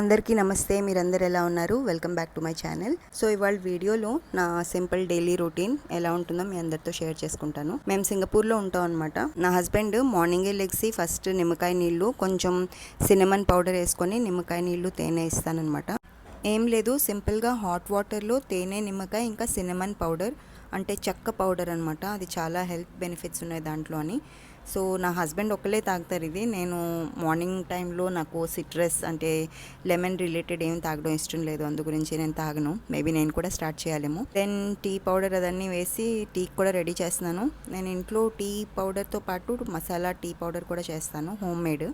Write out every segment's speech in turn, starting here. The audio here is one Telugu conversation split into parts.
అందరికీ నమస్తే మీరందరు ఎలా ఉన్నారు? Welcome back to my channel so ఇవాళ వీడియోలో నా సింపుల్ డైలీ రొటీన్ ఎలా ఉంటుందో మీ అందరితో షేర్ చేసుకుంటాను. మేము సింగపూర్లో ఉంటాం అనమాట నా హస్బెండ్ మార్నింగే లెగ్సి ఫస్ట్ నిమ్మకాయ నీళ్ళు కొంచెం సినిమన్ పౌడర్ వేసుకొని నిమ్మకాయ నీళ్ళు తేనె ఇస్తానమాట ఏం లేదు సింపుల్గా హాట్ వాటర్లో తేనె నిమ్మకాయ ఇంకా సినిమన్ పౌడర్ అంటే చెక్క పౌడర్ అనమాట అది చాలా హెల్త్ బెనిఫిట్స్ ఉన్నాయి దాంట్లో అని. సో నా హస్బెండ్ ఒక్కలే తాగుతారు ఇది. నేను మార్నింగ్ టైంలో నాకు సిట్రస్ అంటే లెమన్ రిలేటెడ్ ఏం తాగడం ఇష్టం లేదు. అందు గురించి నేను తాగను. మేబీ నేను కూడా స్టార్ట్ చేయాలేమో. దెన్ టీ పౌడర్ అదన్నీ వేసి టీ కూడా రెడీ చేస్తున్నాను. నేను ఇంట్లో టీ పౌడర్తో పాటు మసాలా టీ పౌడర్ కూడా చేస్తాను హోమ్ మేడ్.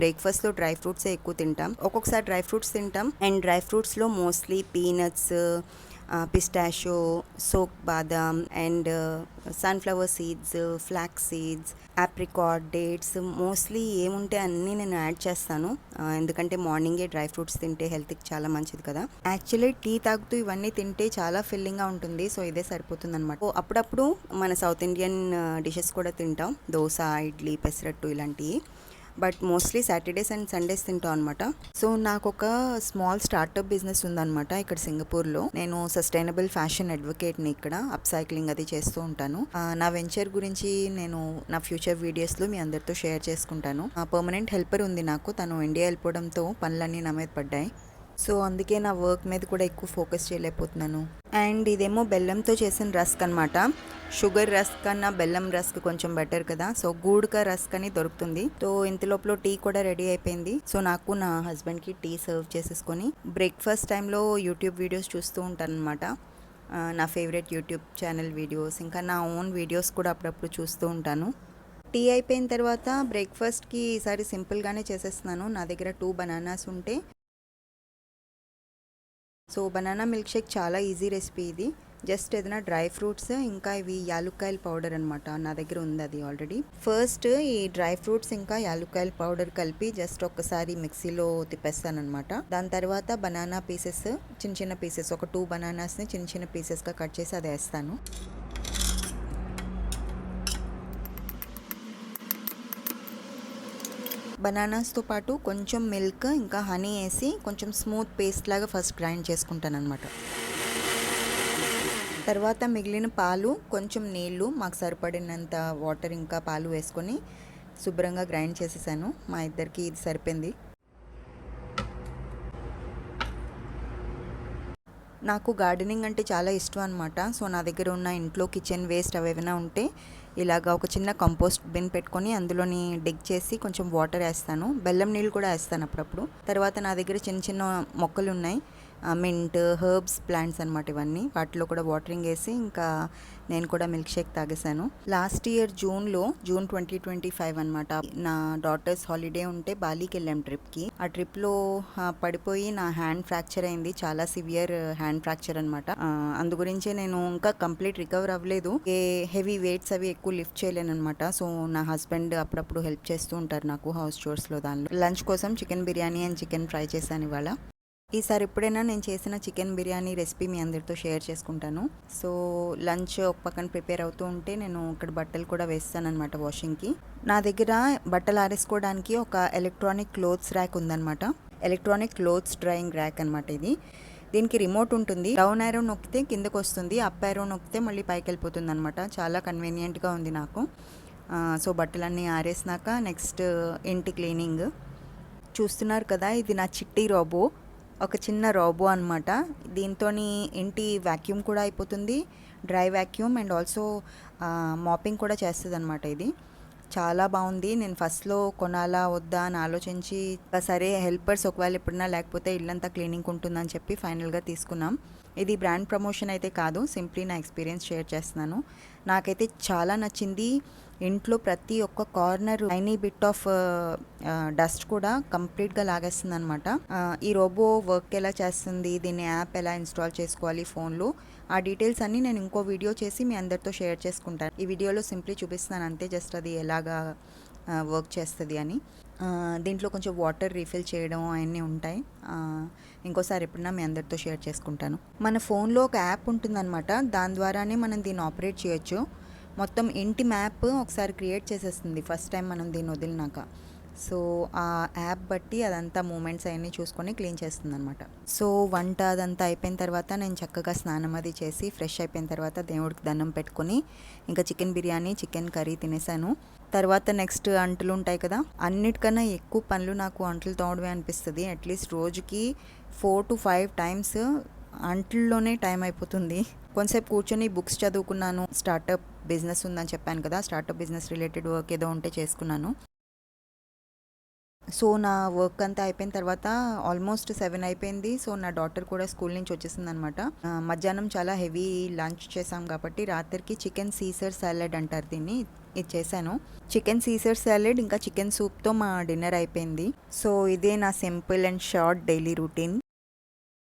బ్రేక్ఫాస్ట్లో డ్రై ఫ్రూట్స్ ఎక్కువ తింటాం. ఒక్కొక్కసారి డ్రై ఫ్రూట్స్ తింటాం. అండ్ డ్రై ఫ్రూట్స్లో mostly peanuts pistachio soak badam and sunflower seeds flax seeds apricot dates mostly ఏముంటే అన్నీ నేను యాడ్ చేస్తాను. ఎందుకంటే మార్నింగే డ్రై ఫ్రూట్స్ తింటే హెల్త్కి చాలా మంచిది కదా. యాక్చువల్లీ టీ తాగుతూ ఇవన్నీ తింటే చాలా ఫిల్లింగ్గా ఉంటుంది. సో ఇదే సరిపోతుంది అనమాట అప్పుడప్పుడు మన సౌత్ ఇండియన్ డిషెస్ కూడా తింటాం. దోశ ఇడ్లీ పెసరట్టు ఇలాంటివి. But mostly Saturdays and Sundays తింటాం అనమాట సో నాకు ఒక స్మాల్ స్టార్టప్ బిజినెస్ ఉందన్నమాట ఇక్కడ సింగపూర్లో. నేను సస్టైనబుల్ ఫ్యాషన్ అడ్వకేట్ని ఇక్కడ అప్ సైక్లింగ్ అది చేస్తూ ఉంటాను. నా వెంచర్ గురించి నేను నా ఫ్యూచర్ వీడియోస్లో మీ అందరితో షేర్ చేసుకుంటాను. పర్మనెంట్ హెల్పర్ ఉంది నాకు. తను ఇండియా వెళ్ళిపోవడంతో పనులన్నీ నా మీద పడ్డాయి. సో అందుకే నా వర్క్ మీద కూడా ఎక్కువ ఫోకస్ చేయలేకపోతున్నాను. అండ్ ఇదేమో బెల్లంతో చేసిన రస్క్ అనమాట షుగర్ రస్క్ కన్నా బెల్లం రస్క్ కొంచెం బెటర్ కదా. సో గూడ్కా రస్క్ అని దొరుకుతుంది. సో ఇంత లోపల టీ కూడా రెడీ అయిపోయింది. సో నాకు నా హస్బెండ్కి టీ సర్వ్ చేసేసుకొని బ్రేక్ఫాస్ట్ టైంలో యూట్యూబ్ వీడియోస్ చూస్తూ ఉంటాను అనమాట నా ఫేవరెట్ యూట్యూబ్ ఛానల్ వీడియోస్ ఇంకా నా ఓన్ వీడియోస్ కూడా అప్పుడప్పుడు చూస్తూ ఉంటాను. టీ అయిపోయిన తర్వాత బ్రేక్ఫాస్ట్కి ఈసారి సింపుల్గానే చేసేస్తున్నాను. నా దగ్గర టూ బనానాస్ ఉంటే సో బనానా మిల్క్ షేక్ చాలా ఈజీ రెసిపీ ఇది. జస్ట్ ఏదైనా డ్రై ఫ్రూట్స్ ఇంకా ఇవి యాలుక్కాయల పౌడర్ అనమాట నా దగ్గర ఉంది అది ఆల్రెడీ. ఫస్ట్ ఈ డ్రై ఫ్రూట్స్ ఇంకా యాలుక్కాయల పౌడర్ కలిపి జస్ట్ ఒక్కసారి మిక్సీలో తిప్పేస్తానమాట దాని తర్వాత బనానా పీసెస్ చిన్న చిన్న పీసెస్ ఒక టూ బనానాస్ని చిన్న చిన్న పీసెస్గా కట్ చేసి అది వేస్తాను బనానాస్తో పాటు కొంచెం మిల్క్ ఇంకా హనీ వేసి కొంచెం స్మూత్ పేస్ట్ లాగా ఫస్ట్ గ్రైండ్ చేసుకుంటాను అనమాట తర్వాత మిగిలిన పాలు కొంచెం నీళ్ళు మాకు సరిపడినంత వాటర్ ఇంకా పాలు వేసుకొని శుభ్రంగా గ్రైండ్ చేసేసాను. మా ఇద్దరికి ఇది సరిపోయింది. నాకు గార్డెనింగ్ అంటే చాలా ఇష్టం అనమాట సో నా దగ్గర ఉన్న ఇంట్లో కిచెన్ వేస్ట్ అవి ఉంటే ఇలాగా ఒక చిన్న కంపోస్ట్ బిన్ పెట్టుకొని అందులోని డిగ్ చేసి కొంచెం వాటర్ వేస్తాను. బెల్లం నీళ్ళు కూడా వేస్తాను అప్పుడప్పుడు. తర్వాత నా దగ్గర చిన్న చిన్న మొక్కలు ఉన్నాయి. మింట్ హర్బ్స్ ప్లాంట్స్ అనమాట ఇవన్నీ. వాటిలో కూడా వాటరింగ్ వేసి ఇంకా నేను కూడా మిల్క్ షేక్ తాగేశాను. లాస్ట్ ఇయర్ జూన్లో జూన్ ట్వంటీ ట్వంటీ ఫైవ్ అనమాట నా డాటర్స్ హాలిడే ఉంటే బాలీకి వెళ్ళాం ట్రిప్కి. ఆ ట్రిప్లో పడిపోయి నా హ్యాండ్ ఫ్రాక్చర్ అయింది. చాలా సివియర్ హ్యాండ్ ఫ్రాక్చర్ అనమాట అందు గురించి నేను ఇంకా కంప్లీట్ రికవర్ అవ్వలేదు. ఏ హెవీ వెయిట్స్ అవి ఎక్కువ లిఫ్ట్ చేయలేను అనమాట సో నా హస్బెండ్ అప్పుడప్పుడు హెల్ప్ చేస్తూ ఉంటారు నాకు హౌస్ చోర్స్లో దానిలో. లంచ్ కోసం chicken biryani and chicken fry చేశాను ఇవాళ. ఈసారి ఎప్పుడైనా నేను చేసిన చికెన్ బిర్యానీ రెసిపీ మీ అందరితో షేర్ చేసుకుంటాను. సో లంచ్ ఒక పక్కన ప్రిపేర్ అవుతూ ఉంటే నేను ఇక్కడ బట్టలు కూడా వేస్తాను అనమాట వాషింగ్కి. నా దగ్గర బట్టలు ఆరేసుకోవడానికి ఒక ఎలక్ట్రానిక్ క్లోత్స్ ర్యాక్ ఉందన్నమాట. ఎలక్ట్రానిక్ క్లోత్స్ డ్రాయింగ్ ర్యాక్ అనమాట ఇది. దీనికి రిమోట్ ఉంటుంది. డౌన్ ఐరో నొక్కితే కిందకు వస్తుంది అప్ ఐరో నొక్కితే మళ్ళీ పైకి వెళ్ళిపోతుంది అనమాట చాలా కన్వీనియంట్గా ఉంది నాకు. సో బట్టలన్నీ ఆరేసినాక నెక్స్ట్ ఇంటి క్లీనింగ్. చూస్తున్నారు కదా ఇది నా చిట్టి రోబో. ఒక చిన్న రోబో అనమాట దీంతో ఇంటి వ్యాక్యూమ్ కూడా అయిపోతుంది. Dry vacuum and also mopping కూడా చేస్తుంది అనమాట ఇది. చాలా బాగుంది. నేను ఫస్ట్లో కొనాలా వద్దా అని ఆలోచించి సరే హెల్పర్స్ ఒకవేళ ఎప్పుడన్నా లేకపోతే ఇల్లంతా క్లీనింగ్ ఉంటుందని చెప్పి ఫైనల్గా తీసుకున్నాం. ఇది బ్రాండ్ ప్రమోషన్ అయితే కాదు. సింప్లీ నా ఎక్స్పీరియన్స్ షేర్ చేస్తున్నాను. నాకైతే చాలా నచ్చింది. ఇంట్లో ప్రతి ఒక్క corner tiny bit of dust కూడా కంప్లీట్గా లాగేస్తుంది అనమాట uh, ఈ రోబో వర్క్ ఎలా చేస్తుంది? దీని యాప్ ఎలా ఇన్స్టాల్ చేసుకోవాలి? ఫోన్లో ఆ డీటెయిల్స్ అన్నీ నేను ఇంకో వీడియో చేసి మీ అందరితో షేర్ చేసుకుంటాను. ఈ వీడియోలో సింప్లీ చూపిస్తున్నాను. అంతే జస్ట్ అది ఎలాగా uh, వర్క్ చేస్తుంది అని. దీంట్లో కొంచెం వాటర్ రీఫిల్ చేయడం అవన్నీ ఉంటాయి. ఇంకోసారి ఎప్పుడన్నా మీ అందరితో షేర్ చేసుకుంటాను. మన ఫోన్లో ఒక యాప్ ఉంటుందన్నమాట. దాని ద్వారానే మనం దీన్ని ఆపరేట్ చేయొచ్చు. మొత్తం ఇంటి మ్యాప్ ఒకసారి క్రియేట్ చేసేస్తుంది. ఫస్ట్ టైం మనం దీన్ని వదిలినాక. సో ఆ యాప్ బట్టి అదంతా మూమెంట్స్ అవన్నీ చూసుకొని క్లీన్ చేస్తుంది అనమాట సో వంట అదంతా అయిపోయిన తర్వాత నేను చక్కగా స్నానం అది చేసి ఫ్రెష్ అయిపోయిన తర్వాత దేవుడికి దండం పెట్టుకొని ఇంకా చికెన్ బిర్యానీ చికెన్ కర్రీ తినేసాను. తర్వాత నెక్స్ట్ అంటలు ఉంటాయి కదా అన్నిటికన్నా ఎక్కువ పనులు నాకు అంటలు తోడమే అనిపిస్తుంది. అట్లీస్ట్ రోజుకి ఫోర్ టు ఫైవ్ టైమ్స్ అంట్లలోనే టైం అయిపోతుంది. కొంతసేపు కూర్చొని బుక్స్ చదువుకున్నాను స్టార్టప్ బిజినెస్ ఉందని చెప్పాను కదా స్టార్టప్ బిజినెస్ రిలేటెడ్ వర్క్ ఏదో ఉంటే చేసుకున్నాను. సో నా వర్క్ అంతా అయిపోయిన తర్వాత ఆల్మోస్ట్ సెవెన్ అయిపోయింది. సో నా డాటర్ కూడా స్కూల్ నుంచి వచ్చేసింది అనమాట మధ్యాహ్నం చాలా హెవీ లంచ్ చేసాం కాబట్టి రాత్రికి చికెన్ సీసర్ సాలెడ్ అంటారు దీన్ని. ఇది చేశాను. చికెన్ సీసర్ సాలెడ్ ఇంకా చికెన్ సూప్తో మా డిన్నర్ అయిపోయింది. సో ఇదే నా simple and short daily routine.